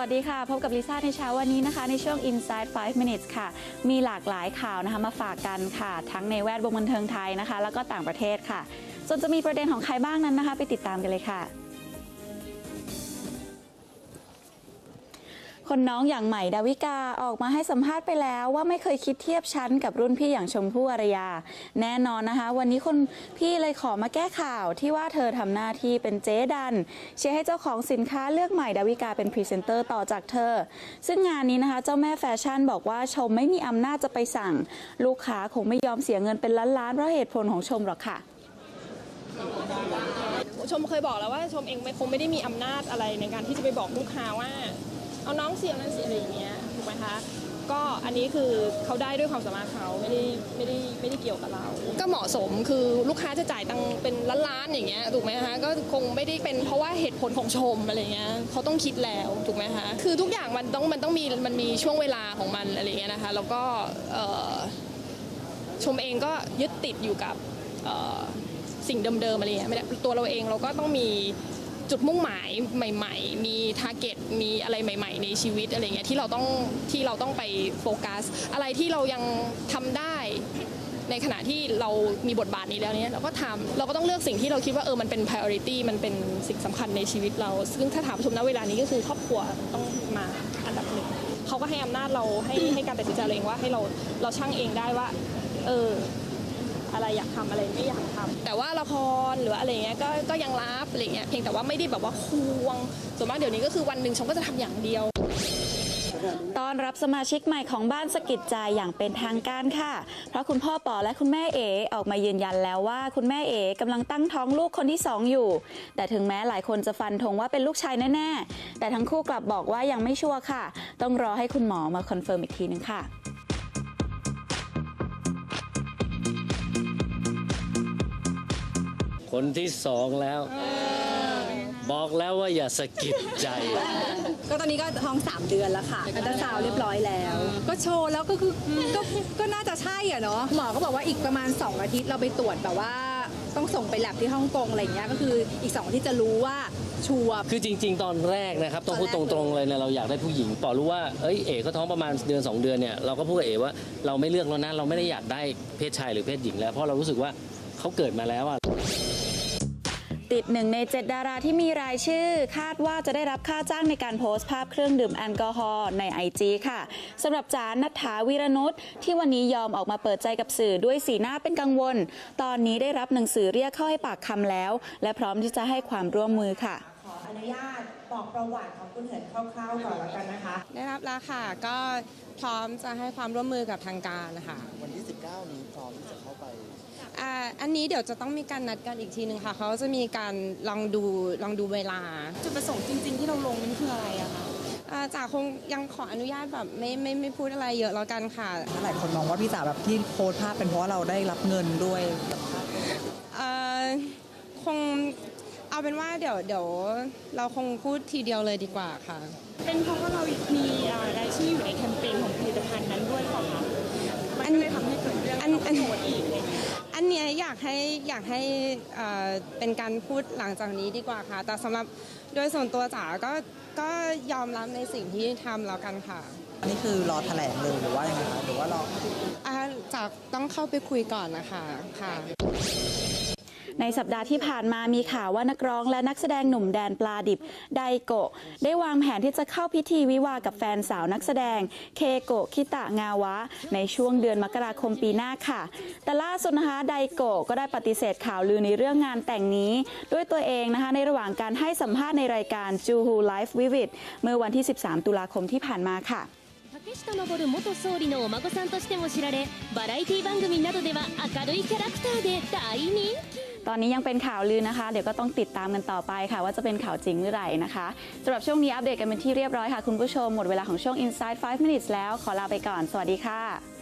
วัสดีค่ะ พบกับลิซ่าในเช้าวันนี้นะคะ ในช่วง Inside 5 minutes ค่ะ มีหลากหลายข่าวนะคะมาฝากกันค่ะ ทั้งในแวดวงบันเทิงไทยนะคะ แล้วก็ต่างประเทศค่ะ ส่วนจะมีประเด็นของใครบ้างนั้นนะคะ ไปติดตามกันเลยค่ะ คนน้องอย่างใหม่ดาวิกาออกมาให้สัมภาษณ์ไปแล้วว่าไม่เคยคิดเทียบชั้นกับรุ่นพี่อย่างชมพู่อารยา แน่นอนนะคะ วันนี้คนพี่เลยขอมาแก้ข่าวที่ว่าเธอทำหน้าที่เป็นเจ๊ดัน เชียร์ให้เจ้าของสินค้าเลือกใหม่ดาวิกาเป็นพรีเซนเตอร์ต่อจากเธอ ซึ่งงานนี้นะคะเจ้าแม่แฟชั่นบอกว่าชมไม่มีอำนาจจะไปสั่ง ลูกค้าคงไม่ยอมเสียเงินเป็นล้านๆเพราะเหตุผลของชมหรอกค่ะชมเคยบอกแล้วว่าชมเองคงไม่ได้มีอำนาจอะไรในการที่จะไปบอกลูกค้าว่า เอาน้องเสียนั่นสียอะไรอย่างเงี้ยถูกไหมคะก็อันนี้คือเขาได้ด้วยความสามารถเขาไม่ได้ไม่ได้ไม่ได้เกี่ยวกับเรา ก็เหมาะสมคือลูกค้าจะจ่ายตังเป็นล้านๆอย่างเงี้ยถูกไหมคะก็คงไม่ได้เป็นเพราะว่าเหตุผลของชมอะไรเงี้ยเขาต้องคิดแล้วถูกไหมคะคือทุกอย่างมันต้องมันต้องมีมันมีช่วงเวลาของมันอะไรเงี้ยนะคะแล้วก็ชมเองก็ยึดติดอยู่กับสิ่งเดิมๆอะไรเงี้ยไม่ได้ตัวเราเองเราก็ต้องมี จุดมุ่งหมายใหม่ ๆ มีทาร์เก็ตมีอะไรใหม่ ๆ ในชีวิตอะไรเงี้ยที่เราต้องที่เราต้องไปโฟกัส อะไรที่เรายังทำได้ในขณะที่เรามีบทบาทนี้แล้วเนี่ยเราก็ทำเราก็ต้องเลือกสิ่งที่เราคิดว่าเออมันเป็น priority มันเป็นสิ่งสำคัญในชีวิตเรา ซึ่งถ้าถามชมณเวลานี้ก็คือครอบครัวต้องมาอันดับหนึ่งเขาก็ให้อำนาจเราให้ให้การตัดสินใจเองว่าให้เราเราช่างเองได้ว่า เออ อะไรอยากทำอะไรไม่อยากทำแต่ว่าละครหรืออะไรเงี้ยก็ก็ยังรับอะไรเงี้ยเพียงแต่ว่าไม่ได้แบบว่าควงส่วนมากเดี๋ยวนี้ก็คือวันหนึ่งชมก็จะทำอย่างเดียวต้อนรับสมาชิกใหม่ของบ้านสกิจใจอย่างเป็นทางการค่ะ เพราะคุณพ่อป๋อและคุณแม่เอออกมายืนยันแล้วว่าคุณแม่เอกำลังตั้งท้องลูกคนที่สองอยู่ แต่ถึงแม้หลายคนจะฟันธงว่าเป็นลูกชายแน่ ๆ แต่ทั้งคู่กลับบอกว่ายังไม่ชัวร์ค่ะ ต้องรอให้คุณหมอมาคอนเฟิร์มอีกทีนึงค่ะ คนที่สองแล้ว บอกแล้วว่าอย่าสะกิดใจ ก็ตอนนี้ก็ท้อง 3 เดือนแล้วค่ะอันตราซาวด์เรียบร้อยแล้ว ก็โชว์แล้วก็คือก็ก็น่าจะใช่อะเนาะหมอก็บอกว่าอีกประมาณ 2 อาทิตย์เราไปตรวจแบบว่าต้องส่งไปแลบที่ฮ่องกงอะไรอย่างเงี้ยก็คืออีก2อาทิตย์จะรู้ว่าชัวร์คือจริง ๆ ตอนแรกนะครับต้องพูดตตอนแรกรงๆเลยเนี่ยเราอยากได้ผู้หญิงปอรู้ว่าเอ้ยเอ๋ก็ท้องประมาณเดือน 2 เดือนเนี่ยเราก็พูดกับเอ๋ว่าเราไม่เลือกแล้วนะเราไม่ได้อยากได้เพศชายหรือเพศหญิงแล้ว เพราะเรารู้สึกว่าเขาเกิดมาแล้วอะ ติดหนึ่งในเจ็ดดาราที่มีรายชื่อ คาดว่าจะได้รับค่าจ้างในการโพสต์ภาพเครื่องดื่มแอลกอฮอล์ใน IG ค่ะสำหรับจานัทธาวีรนุชที่วันนี้ยอมออกมาเปิดใจกับสื่อด้วยสีหน้าเป็นกังวล ตอนนี้ได้รับหนังสือเรียกเข้าให้ปากคำแล้ว และพร้อมที่จะให้ความร่วมมือค่ะขออนุญาตบอกประวัติของคุณเหินคร่าวๆก่อนแล้วกันนะคะ ได้รับแล้วค่ะ ก็พร้อมจะให้ความร่วมมือกับทางการนะคะ วันที่ 19 นี้พร้อมที่จะเข้าไป อ่าอันนี้เดี๋ยวจะต้องมีการนัดกันอีกทีหนึ่งค่ะ เขาจะมีการลองดูลองดูเวลา จุดประสงค์จริง ๆ ที่เราลงนั้นคืออะไรอะคะอ่าจากคงยังขออนุญาตแบบไม่ไม่ไม่พูดอะไรเยอะแล้วกันค่ะ หลายคนมองว่าพี่จ๋าแบบที่โพสต์ภาพเป็นเพราะว่าเราได้รับเงินด้วยเอ่อคงเอาเป็นว่าเดี๋ยวเดี๋ยวเราคงพูดทีเดียวเลยดีกว่าค่ะ เป็นเพราะว่าเรามีอ่ารายชื่ออยู่ในแคมเปญของผลิตภัณฑ์นั้นด้วยหรือเปล่าคะมันก็เลยทำให้เกิดเรื่องอันอัน โหดอีกอะไรอย่างเงี้ยอันเนี้ยอยากให้อยากให้เอ่อเป็นการพูดหลังจากนี้ดีกว่าค่ะ แต่สำหรับโดยส่วนตัวจ๋าก็ก็ยอมรับในสิ่งที่ทำแล้วกันค่ะอันนี้คือรอแถลงเลยหรือว่ายังไงคะหรือว่ารออ่าจากต้องเข้าไปคุยก่อนนะคะค่ะ ในสัปดาห์ที่ผ่านมามีข่าวว่านักร้องและนักแสดงหนุ่มแดนปลาดิบ ไดโกะ ได้วางแผนที่จะเข้าพิธีวิวาห์กับแฟนสาวนักแสดง เคโกะคิตะงาวะ ในช่วงเดือนมกราคมปีหน้าค่ะ แต่ล่าสุดนะคะไดโกะก็ได้ปฏิเสธข่าวลือในเรื่องงานแต่งนี้ ด้วยตัวเองนะคะในระหว่างการให้สัมภาษณ์ในรายการ Juhu Live Vivid เมื่อวันที่ 13 ตุลาคมที่ผ่านมาค่ะ 竹下登元総理のお孫さんとしても知られバラエティ番組などでは明るいキャラクターで大人気 ตอนนี้ยังเป็นข่าวลือนะคะ เดี๋ยวก็ต้องติดตามกันต่อไปค่ะ ว่าจะเป็นข่าวจริงหรือไหร่นะคะสำหรับช่วงนี้อัปเดตกันเป็นที่เรียบร้อยค่ะคุณผู้ชมหมดเวลาของช่วง Inside 5 minutes แล้วขอลาไปก่อน สวัสดีค่ะ